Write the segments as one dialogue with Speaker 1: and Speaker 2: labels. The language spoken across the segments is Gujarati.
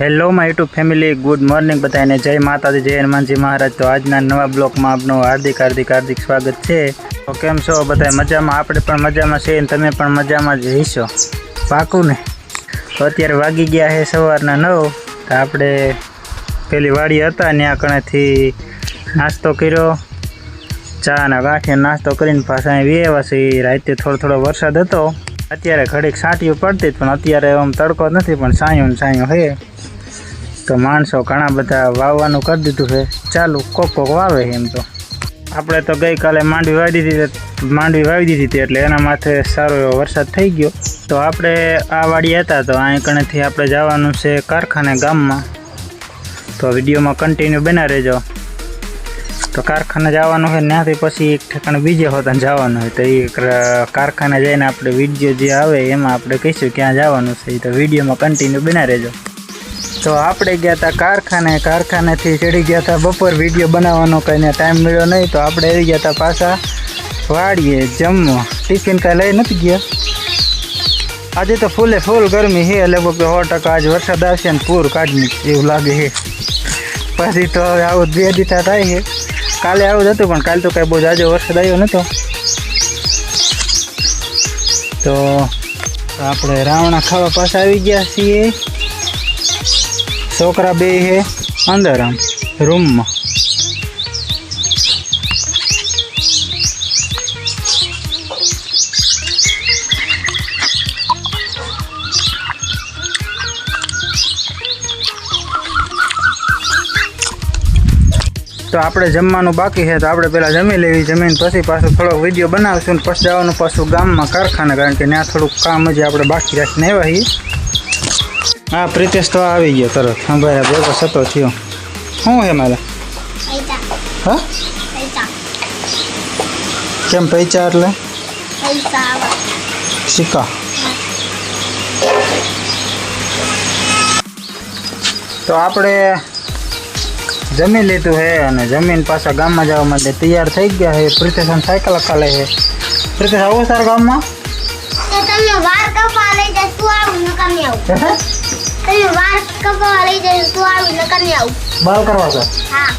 Speaker 1: Hello my YouTube family good morning બધાને. જય માતાજી, જય હનુમાનજી મહારાજ. તો આજના નવા બ્લોકમાં આપનું હાર્દિક હાર્દિક હાર્દિક સ્વાગત છે. તો કેમ છો બધા મજામાં? આપણે પણ મજામાં છીએ અને તમે પણ મજામાં જ રહીશો. પાકું ને તો અત્યારે વાગી ગયા છે સવારના નવ. તો આપણે પેલી વાડી હતા ત્યાં કણેથી નાસ્તો કર્યો. ચા અને ગાંઠિયા નાસ્તો કરીને પાછા વેવા છે રાતે થોડો થોડો વરસાદ હતો. અત્યારે ઘડીક છાંટીયું પડતી પણ અત્યારે આમ તડકો નથી, પણ સાયું ને સાયું છે તો માણસો ઘણા બધા વાવવાનું કરી દીધું છે. ચાલુ કોક કોક વાવે એમ તો. આપણે તો ગઈકાલે માંડવી વાવી દીધી માંડવી વાવી દીધી હતી એટલે એના માથે સારો એવો વરસાદ થઈ ગયો. તો આપણે આ વાડી હતા, તો અહીં કણેથી આપણે જવાનું છે કારખાને ગામમાં. તો વિડીયોમાં કન્ટિન્યુ બના રહેજો. તો કારખાને જવાનું હોય ત્યાંથી પછી એક ઠેકાણે બીજે હોતા જવાનું હોય. તો એ કારખાને જઈને આપણે વીડિયો જે આવે એમાં આપણે કહીશું ક્યાં જવાનું છે. એ તો વિડીયોમાં કન્ટિન્યુ બના રહેજો. તો આપણે ગયા હતા કારખાને. કારખાનેથી ચડી ગયા હતા બપોર વીડિયો બનાવવાનો કંઈ ટાઈમ મળ્યો નહીં. તો આપણે આવી ગયા હતા પાછા વાડીએ જમવા. ટિફિન કાંઈ લઈ નથી ગયા? આજે તો ફૂલે ફૂલ ગરમી છે. લગભગ સો ટકા આજ વરસાદ આવશે ને પૂર કાઢી એવું લાગે છે. પછી તો હવે આવું બે દીતા થાય છે. કાલે આવું જ હતું, પણ કાલે તો કાંઈ બહુ જાજો વરસાદ આવ્યો નહોતો તો આપણે રાવણા ખાવા પાછા આવી ગયા છીએ. છોકરા બે છે અંદર આમ રૂમમાં. તો આપણે જમવાનું બાકી છે તો આપણે પહેલાં જમી લેવી જમીન પછી પાછું થોડોક વીડિયો બનાવશું ને પછી જવાનું પાછું ગામમાં કારખાને કારણ કે ત્યાં થોડુંક કામ હજી આપણે બાકી રાખીને આવ્યા છીએ. હા પ્રિતેશ તો આવી ગયો તરત. સંભાળ્યા ભેગો સતો થયો. શું છે મારે? હા? કેમ પૈસા એટલે? સિક્કા. તો આપણે જમી લીધું છે અને જમીન પાછા ગામમાં જવા માટે તૈયાર થઈ ગયા છે પ્રિતેશન સાયકલ ખાલે છે પ્રિતેશ આવો તાર ગામમાં?
Speaker 2: તો તમે વાર કપા લઈ જાય તું આવું નકર આવું. તમે વાર કપા લઈ જાય તું આવું નકર આવું.
Speaker 1: બાલ કરવા છે?
Speaker 2: હા.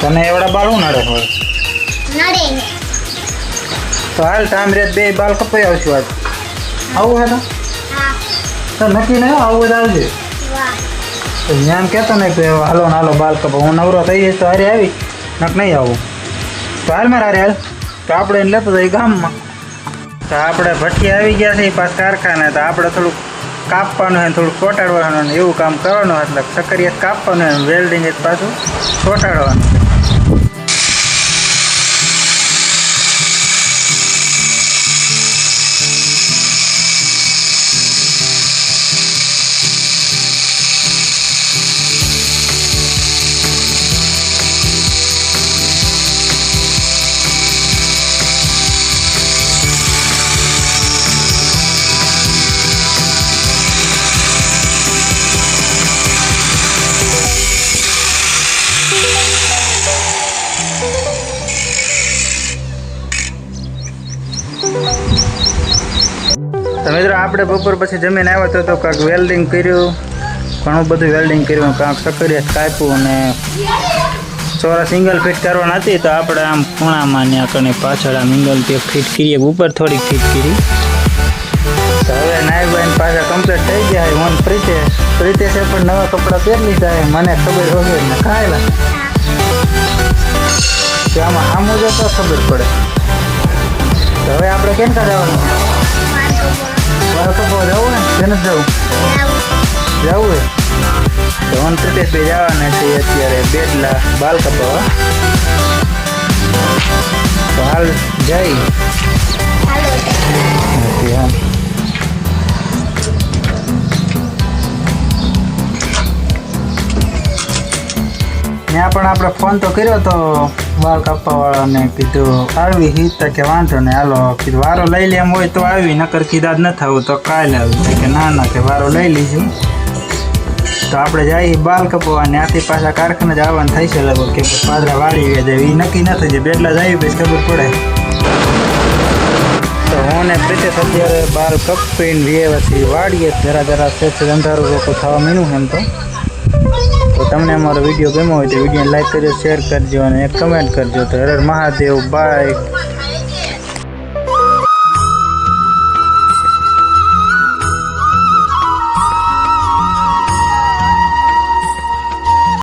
Speaker 1: તને એવડા બાલ હું નડે હોય.
Speaker 2: નડે
Speaker 1: તો હાલ ટાઈમ રેત બે બાલ કપાઈ આવશું આજ. આવું હે તો?
Speaker 2: હા.
Speaker 1: તો નક્કી નહીં આવું બધા આવજે.
Speaker 2: વાહ.
Speaker 1: તો એમ કહેતો ને કે, હાલો ને હાલો બાલ કપો, હું નવરો થઈ જઈશ તો હારે આવી નક નહીં આવું. તો હાલ મારે હારે હાલ. તો આપણે એને લેતો જઈએ ગામમાં. તો આપણે ભઠ્ઠી આવી ગયા છે પાછ કારખાને. તો આપણે થોડુંક કાપવાનું હોય થોડુંક ચોટાડવાનું એવું કામ કરવાનું એટલે સકરિયાત કાપવાનું હોય વેલ્ડિંગ પાછું ચોટાડવાનું. તો મિત્રો, આપણે બપોર પછી જમીન આવ્યો હતો તો કાંઈક વેલ્ડિંગ કર્યું. ઘણું બધું વેલ્ડિંગ કર્યું, કાંક સકરિયા કાપ્યું અને ચોરા સિંગલ ફિટ કરવાના હતી તો આપણે આમ ખૂણામાં ને કણે પાછળ આમ સિંગલ તે ફિટ કરીએ, ઉપર થોડીક ફિટ કરી. તો હવે નાઈ બાઈન પાછા કમ્પ્લીટ થઈ ગયા મન પ્રિતેશ. પ્રિતેશે પણ નવા કપડાં પહેરી લીધા મને ખબર વગર ને ખાયેલા આમાં આમ જ ખબર પડે. તો કેમ કા જવાનું
Speaker 2: વાર કપા
Speaker 1: મારે કપવા જવું ને તેને જવું જવું હોય તો પ્રદેશ બે જવાના છે અત્યારે બેટલા બાલ કપાવા તો હાલ જઈ હા ત્યાં પણ આપણે ફોન તો કર્યો તો બાળ કાપવા વાળાને કીધું, આવી હિત કે વાંધો ને હાલો. કીધું, વારો લઈ લે એમ હોય તો આવી, નકર કીધા જ ન થવું તો કાલે આવી. કે, ના ના, કે વારો લઈ લીધું તો આપણે જઈએ બાલ કપવા ને આથી પાછા કારખાને જ આવવાનું થાય છે લગભગ, કે પાદરા વાળી ગયા જાય. એ નક્કી ન થઈ જાય બેટલા જાય પછી ખબર પડે. તો હું ને પ્રિતેશ અત્યારે બાલ કપીને વ્યવસ્થિત વાળીએ જરા જરા અંધારું લોકો થવા મીનું એમ તો. તો તમને અમારો વીડિયો ગમ્યો હોય તો વીડિયો લાઈક કરજો શેર કરજો અને કમેન્ટ કરજો તો હર મહાદેવ બાય